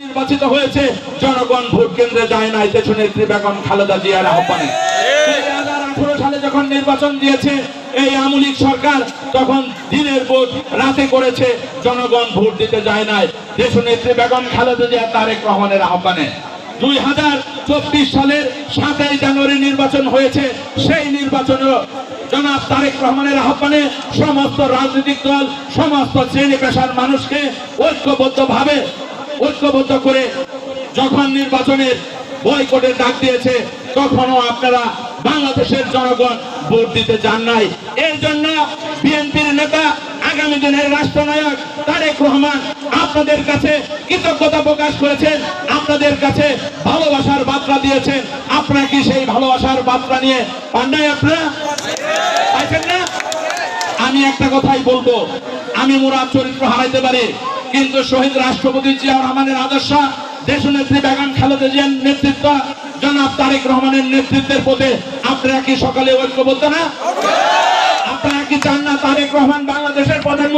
নির্বাচিত হয়েছে। জনগণ ভোট কেন্দ্রে যায় নাই দেশ নেত্রী বেগম খালেদা জিয়ার আহ্বানে। আঠারো সালে যখন নির্বাচন দিয়েছে এই আমলিক সরকার তখন দিনের ভোট রাতে করেছে। জনগণ ভোট দিতে যায় নাই। দেশ নেত্রী বেগম খালেদা জিয়া তারেক রহমানের আহ্বানে। দুই হাজার চব্বিশ সালের সাতই জানুয়ারি নির্বাচন হয়েছে। সেই নির্বাচনেও জনাব তারেক রহমানের আহ্বানে সমস্ত রাজনৈতিক দল সমস্ত শ্রেণি পেশার মানুষকে ঐক্যবদ্ধভাবে ঐক্যবদ্ধ করে যখন নির্বাচনের বয়কটের ডাক দিয়েছে, তখনও আপনারা বাংলাদেশের জনগণ ভোট দিতে চান নাই। এর জন্য বিএনপির নেতা, আগামী দিনের রাষ্ট্রনায়ক তারেক রহমান আপনাদের কাছে কৃতজ্ঞতা প্রকাশ করেছেন, আপনাদের কাছে ভালোবাসার বার্তা দিয়েছেন। আপনারা কি সেই ভালোবাসার বার্তা নিয়ে পান নাই আপনারা? পাইছেন না? আমি একটা কথাই বলব, আমি মোরার চরিত্র হারাইতে পারি কিন্তু শহীদ রাষ্ট্রপতি জিয়াউর রহমানের আদর্শ দেশ নেত্রী বেগম খালেদা জিয়ার নেতৃত্ব, জনাব তারেক রহমানের নেতৃত্বের পথে আপনারা কি সকালে ঐক্যবদ্ধ না? আপনারা কি চান না তারেক রহমান বাংলাদেশের